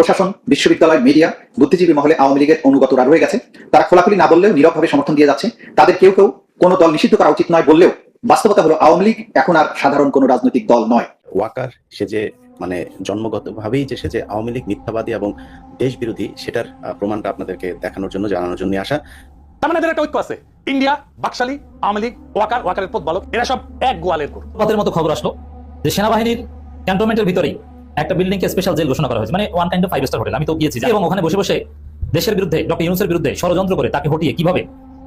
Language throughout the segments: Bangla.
প্রশাসন বিশ্ববিদ্যালয় মিডিয়া বুদ্ধিজীবী মহলে আওয়ামী লীগের অনুগতরা রয়ে গেছে। তারা খোলাখুলি না বললেও নীরবভাবে সমর্থন দিয়ে যাচ্ছে। তাদের কেউ কেউ কোনো দল নিষিদ্ধ করা উচিত নয় বললেও বাস্তবতা হলো আওয়ামী লীগ এখন আর সাধারণ কোনো রাজনৈতিক দল নয়। ওয়াকার সে যে মানে জন্মগতভাবেই যে সে যে আওয়ামী লীগ মিথ্যাবাদী এবং দেশ বিরোধী সেটার প্রমাণটা আপনাদেরকে দেখানোর জন্য জানানোর জন্য আসা। তার মানে এদের একটা ঐক্য আছে। ইন্ডিয়া বাকশালী আওয়ামী লীগ ওয়াকার ওয়াকারের পথ বালক এরা সব এক গোয়ালের মতো খবর আসলো যে সেনাবাহিনীর ক্যান্টনমেন্টের ভিতরেই একটা বিল্ডিং কে স্পেশাল জেল ঘোষণা করা হয়েছে। মানে one kind of five star hotel আমি তো গিয়েছি এবং ওখানে বসে বসে দেশের বিরুদ্ধে, ডক্টর ইউনুসের বিরুদ্ধে ষড়যন্ত্র করে তাকে হটিয়ে কীভাবে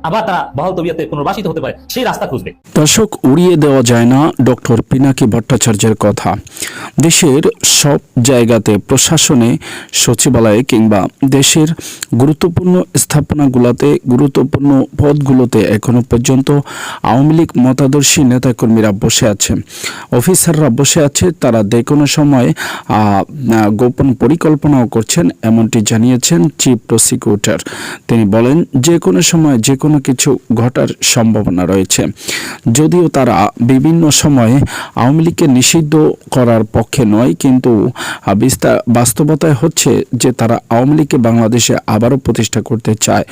আবার তারা বহাল তবিয়াতে পুনর্বাসিত হতে পারে, সেই রাস্তা খুঁজবে। দর্শক, উড়িয়ে দেওয়া যায় না ডক্টর পিনাকি ভট্টাচার্যের কথা। দেশের সব জায়গাতে প্রশাসনে, সচিবালয়ে কিংবা দেশের গুরুত্বপূর্ণ স্থাপনাগুলোতে, গুরুত্বপূর্ণ পদগুলোতে এখনও পর্যন্ত আওয়ামী লীগ মতাদর্শী নেতাকর্মীরা বসে আছে। অফিসাররা বসে আছে, তারা যে কোনো সময় গোপন পরিকল্পনাও করছেন, এমনটি জানিয়েছেন চিফ প্রসিকিউটর। তিনি বলেন, যে কোনো সময়, যে কোনো কিছু ঘটার সম্ভাবনা রয়েছে। যদিও তারা বিভিন্ন সময়ে আওয়ামী লীগকে নিষিদ্ধ করার পক্ষে নয় কিন্তু বিস্তার বাস্তবতায় হচ্ছে যে তারা আওয়ামী লীগকে বাংলাদেশে আবারও প্রতিষ্ঠা করতে চায়।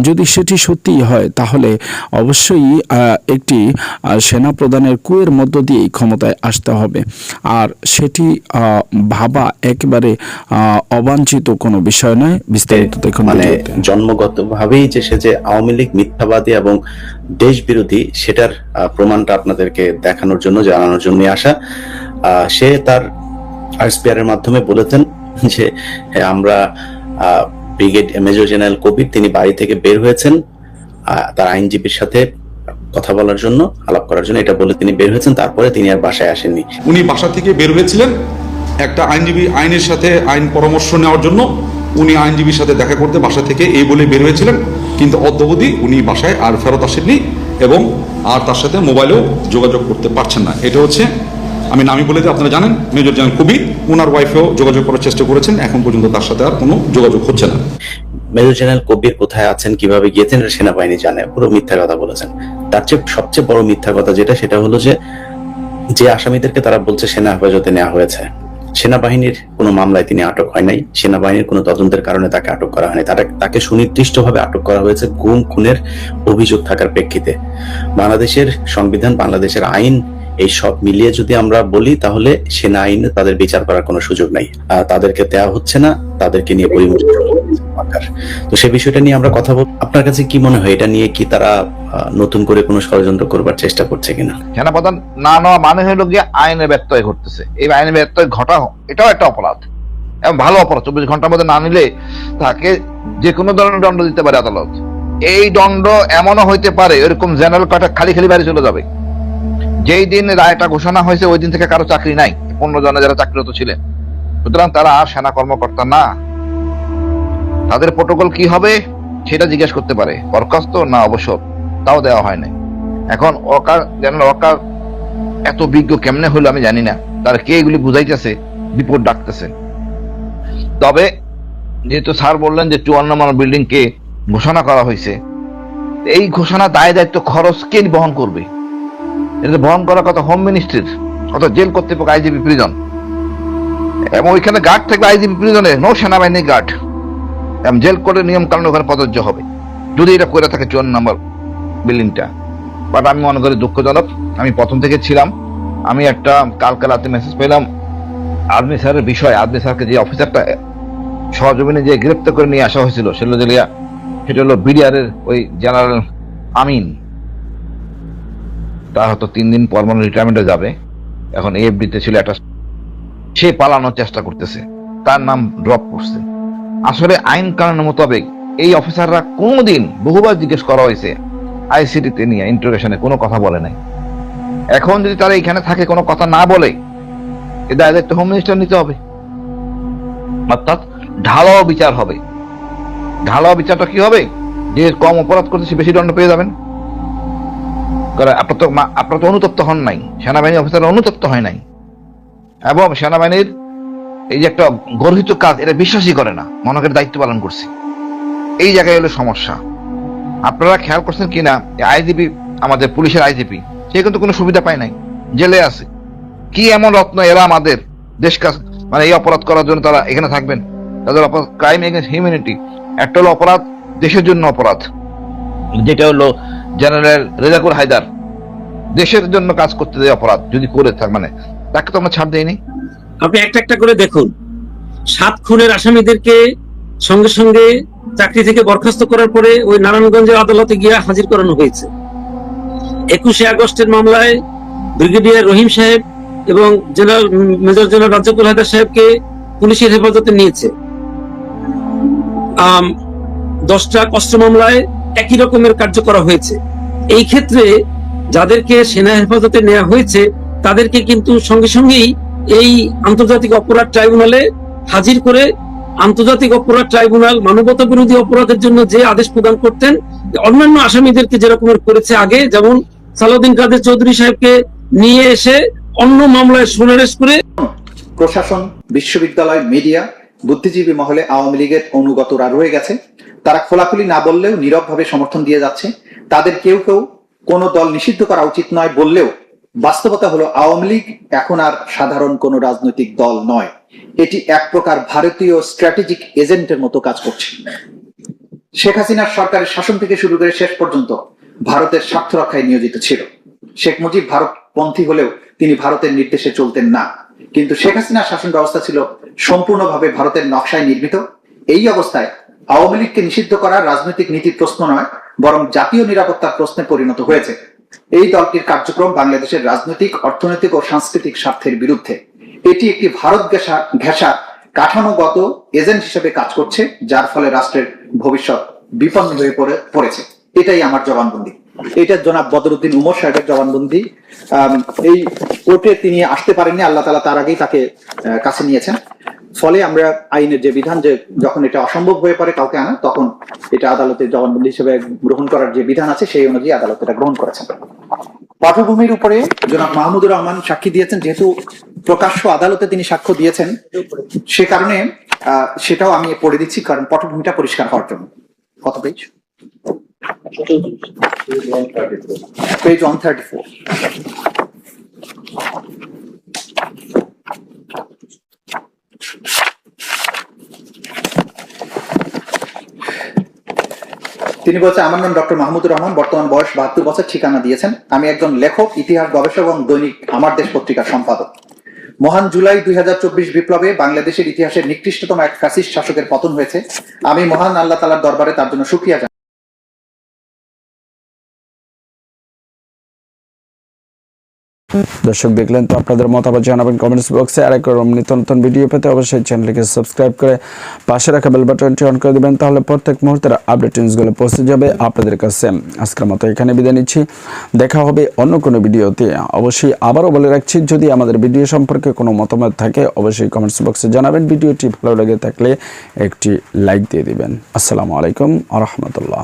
যদি সেটি সত্যিই হয় তাহলে অবশ্যই একটি সেনা প্রধানের কুয়ের মধ্য দিয়েই ক্ষমতায় আসতে হবে। আর সেটি আহ, ভাবা একেবারে আহ, অবাঞ্ছিত কোনো বিষয় নয়। বিস্তারিত দেখুন মানে জন্মগতভাবেই যে সে যে আওয়ামী লীগ মিথ্যাবাদী এবং দেশ বিরোধী সেটার প্রমাণটা আপনাদেরকে দেখানোর জন্য জানানোর জন্য আসা। সে তার আইসপিআর মাধ্যমে বলেছেন যে হ্যাঁ, আমরা ব্রিগেড মেজর জেনারেল কবির তিনি বাড়ি থেকে বের হয়েছেন তার আইনজীবীর সাথে কথা বলার জন্য আলাপ করার জন্য। এটা বলে তিনি বের হয়েছেন তারপরে তিনি আর বাসায় আসেননি। উনি বাসা থেকে বের হয়েছিলেন একটা আইনজীবী আইনের সাথে আইন পরামর্শ নেওয়ার জন্য। উনি আইনজীবীর সাথে দেখা করতে বাসা থেকে এই বলে বের হয়েছিলেন, কিন্তু অদ্যবধি উনি বাসায় আর ফেরত আসেননি এবং আর তার সাথে মোবাইলেও যোগাযোগ করতে পারছেন না। এটা হচ্ছে, আমি নামি বলে আপনারা জানেন, মেজর জেনারেল কবির ওনার ওয়াইফেও যোগাযোগ করার চেষ্টা করেছেন, এখন পর্যন্ত তার সাথে আর কোনো যোগাযোগ হচ্ছে না। মেজর জেনারেল কবির কোথায় আছেন, কীভাবে গিয়েছেন সেনাবাহিনী জানে, পুরো মিথ্যা কথা বলেছেন। তার চেয়ে সবচেয়ে বড় মিথ্যা কথা যেটা, সেটা হলো যে যে আসামিদেরকে তারা বলছে সেনা হেফাজতে নেওয়া হয়েছে সেনাবাহিনীর কোনো মামলায় তিনি আটক হয় নাই। সেনাবাহিনীর কোনো তদন্তের কারণে তাকে আটক করা হয়নি। তাকে সুনির্দিষ্টভাবে আটক করা হয়েছে গুম, খুনের অভিযোগ থাকার প্রেক্ষিতে। বাংলাদেশের সংবিধান, বাংলাদেশের আইন, এই সব মিলিয়ে যদি আমরা বলি, তাহলে সেনা আইনে তাদের বিচার করার কোনো সুযোগ নাই। তাদেরকে দেওয়া হচ্ছে না, তাদেরকে নিয়ে পরিমর্শন সরকার তো সে বিষয়টা নিয়ে আমরা কথা বল আপনার কাছে কি মনে হয়? এটা নিয়ে কি তারা নতুন করে কোনো ষড়যন্ত্র করবার চেষ্টা করছে কিনা? সেনাপ্রধান, না নেওয়া মানে হলো গিয়ে আইনের ব্যত্যয় ঘটতেছে। এই আইনের ব্যত্যয় ঘটা এটাও একটা অপরাধ। এবং ভালো অপরাধ। চব্বিশ ঘণ্টার মধ্যে না নিলে তাকে যে কোনো ধরনের দণ্ড দিতে পারে আদালত। এই দণ্ড এমনও হইতে পারে, এরকম জেনারেল কাটা খালি খালি বাড়ি চলে যাবে। যেই দিন রায়টা ঘোষণা হয়েছে, ওই দিন থেকে কারও চাকরি নাই। পনেরো জনে যারা চাকরিরত ছিলেন। সুতরাং তারা আর সেনা কর্মকর্তা না। তাদের প্রোটোকল কি হবে সেটা জিজ্ঞেস করতে পারে। বরখাস্ত না অবসর, তাও দেওয়া হয় না এখন অকার জেনারেল অকার এত বিজ্ঞ কেমনে হলো আমি জানি না। তার কে এগুলি বুঝাইতেছে বিপদ ডাকতেছে। তবে যেহেতু স্যার বললেন যে চুয়ান্ন নম্বর বিল্ডিং কে ঘোষণা করা হয়েছে, এই ঘোষণা দায় দায়িত্ব খরচ কে বহন করবে? এটা বহন করার কথা হোম মিনিস্ট্রির অত জেল কর্তৃপক্ষ আইজিপি প্রিজন এবং ওইখানে গার্ড থাকবে আইজিপি প্রিজনে নো সেনাবাহিনী গার্ড জেল কোর্টের নিয়ম কারণে ওখানে প্রযোজ্য হবে। যদি এটা করে থাকে চুয়ান্ন নম্বর বিল্ডিংটা। বাট আমি মনে করি দুঃখজনক। আমি প্রথম থেকে ছিলাম। আমি একটা কালকে রাতে মেসেজ পেলাম আর্মি স্যারের বিষয়। আর্মি স্যারকে যে অফিসারটা সহজমিনে যে গ্রেপ্তার করে নিয়ে আসা হয়েছিল সেটা জেলিয়া সেটা হলো বিডিআরের ওই জেনারেল আমিন। তার হয়তো তিন দিন পর মনে রিটায়ারমেন্টে যাবে। এখন এফডিতে ছিল একটা, সে পালানোর চেষ্টা করতেছে। তার নাম ড্রপ করছে। আসলে আইন কানুন মোতাবেক এই অফিসাররা কোনোদিন বহুবার জিজ্ঞেস করা হয়েছে আইসিটিতে নিয়ে ইন্টারোগেশনে কোনো কথা বলে নাই। এখন যদি তারা এখানে থাকে, কোনো কথা না বলে, এ দায় দায়িত্ব হোম মিনিস্টার নিতে হবে। অর্থাৎ ঢালাও বিচার হবে। ঢালাও বিচারটা কি হবে? যে কম অপরাধ করতে সে বেশি দণ্ড পেয়ে যাবেন। কারণ আপনার তো আপনার তো অনুতপ্ত হন নাই। সেনাবাহিনী অফিসার অনুতপ্ত হয় নাই। এবং সেনাবাহিনীর এই যে একটা গর্হিত কাজ, এটা বিশ্বাসই করে না। মনকের দায়িত্ব পালন করছি। এই জায়গায় হলো সমস্যা। আপনারা খেয়াল করছেন কিনা আইজিপি, আমাদের পুলিশের আইজিপি, সে কিন্তু কোনো সুবিধা পায় নাই। জেলে আছে। কি এমন রত্ন এরা আমাদের দেশ কাজ মানে এই অপরাধ করার জন্য তারা এখানে থাকবেন? তাদের অপরাধ ক্রাইম এগেন্স্ট হিউম্যানিটি একটা হলো অপরাধ, দেশের জন্য অপরাধ। যেটা হলো জেনারেল রেজাকুর হায়দার, দেশের জন্য কাজ করতে দেয় অপরাধ, যদি করে থাক মানে তাকে তো আমরা ছাড় দেয়নি আপনি একটা একটা করে দেখুন। সাত খুনের আসামিদেরকে সঙ্গে সঙ্গে চাকরি থেকে বরখাস্ত করার পরে ওই নারায়ণগঞ্জের আদালতে গিয়ে হাজির করানো হয়েছে। একুশে আগস্টের মামলায় ব্রিগেডিয়ার রহিম সাহেব এবং general, major general Razzakul Haider সাহেবকে পুলিশের হেফাজতে নিয়েছে। দশটা কষ্ট মামলায় একই রকমের কার্য করা হয়েছে। এই ক্ষেত্রে যাদেরকে সেনা হেফাজতে নেওয়া হয়েছে, তাদেরকে কিন্তু সঙ্গে সঙ্গেই এই আন্তর্জাতিক অপরাধ ট্রাইব্যুনালে হাজির করে আন্তর্জাতিক অপরাধ ট্রাইব্যুনাল মানবতা বিরোধী অপরাধের জন্য যে আদেশ প্রদান করতেন, অন্যান্য আসামিদেরকে যেরকমের করেছে আগে, যেমন সালাউদ্দিন কাদের চৌধুরী সাহেবকে নিয়ে এসে অন্য মামলায় সুনারেশ করে প্রশাসন, বিশ্ববিদ্যালয়, মিডিয়া, বুদ্ধিজীবী মহলে আওয়ামী লীগের অনুগতরা রয়ে গেছে। তারা খোলাখুলি না বললেও নীরবভাবে সমর্থন দিয়ে যাচ্ছে। তাদের কেউ কেউ কোনো দল নিষিদ্ধ করা উচিত নয় বললেও বাস্তবতা হলো আওয়ামী লীগ এখন আর সাধারণ কোনো রাজনৈতিক দল নয়। এটি এক প্রকার ভারতীয় স্ট্র্যাটেজিক এজেন্টের মতো কাজ করছে। শেখ হাসিনার সরকারের শাসন থেকে শুরু করে শেষ পর্যন্ত ভারতের স্বার্থ রক্ষায় নিয়োজিত ছিল। শেখ মুজিব ভারতপন্থী হলেও তিনি ভারতের নির্দেশে চলতেন না। কিন্তু শেখ হাসিনার শাসন ব্যবস্থা ছিল সম্পূর্ণভাবে ভারতের নকশায় নির্মিত। এই অবস্থায় আওয়ামী লীগকে নিষিদ্ধ করা রাজনৈতিক নীতির প্রশ্ন নয়, বরং জাতীয় নিরাপত্তার প্রশ্নে পরিণত হয়েছে। এই দলটির কার্যক্রম বাংলাদেশের রাজনৈতিক, অর্থনৈতিক ও সাংস্কৃতিক স্বার্থের বিরুদ্ধে। এটি একটি ভারত ঘেঁষা ঘেঁষা, কাঠামোগত এজেন্ট হিসেবে কাজ করছে, যার ফলে রাষ্ট্রের ভবিষ্যৎ বিপন্ন হয়ে পড়ে, পড়েছে। এটাই আমার জবানবন্দি। এটা জনাব বদরুদ্দিন উমর সাহেবের জবানবন্দি। এই কোর্টে তিনি আসতে পারেননি, আল্লাহ তালা তার আগেই তাকে কাছে নিয়েছেন। ফলে আমরা আইনের যে বিধান যে যখন এটা অসম্ভব হয়ে পড়ে কাউকে আনা তখন এটা আদালতের জবানবন্দি হিসেবে গ্রহণ করার যে বিধান আছে সেই অনুযায়ী আদালত এটা গ্রহণ করেছেন। পটভূমির উপরে জনাব মাহমুদুর রহমান সাক্ষী দিয়েছেন যেহেতু প্রকাশ্য আদালতে তিনি সাক্ষ্য দিয়েছেন সে কারণে আহ, সেটাও আমি পড়ে দিচ্ছি কারণ পটভূমিটা পরিষ্কার হওয়ার জন্য। কত page page one thirty four তিনি বলছেন আমার নাম ডক্টর মাহমুদুর রহমান, বর্তমান বয়স বাহাত্তর বছর, ঠিকানা দিয়েছেন। আমি একজন লেখক, ইতিহাস গবেষক এবং দৈনিক আমার দেশ পত্রিকার সম্পাদক। মহান জুলাই দুই হাজার চব্বিশ বিপ্লবে বাংলাদেশের ইতিহাসের নিকৃষ্টতম এক ফ্যাসিস্ট শাসকের পতন হয়েছে। আমি মহান আল্লাহ তালার দরবারে তার জন্য সুক্রিয়া দর্শক দেখলেন তো আপনাদের মতামত জানাবেন কমেন্টস বক্সে আর একরকম নিত্য নতুন ভিডিও পেতে অবশ্যই চ্যানেলকে সাবস্ক্রাইব করে পাশে রাখা বেল বাটনটি অন করে দিবেন, তাহলে প্রত্যেক মুহূর্তের আপডেট নিউজগুলো পৌঁছে যাবে আপনাদের কাছে। আজকের মতো এখানে বিদায় নিচ্ছি। দেখা হবে অন্য কোনো ভিডিওতে অবশ্যই আবারও বলে রাখছি, যদি আমাদের ভিডিও সম্পর্কে কোনো মতামত থাকে, অবশ্যই কমেন্টস বক্সে জানাবেন। ভিডিওটি ভালো লেগে থাকলে একটি লাইক দিয়ে দিবেন। আসসালামু আলাইকুম আ রহমতুল্লাহ।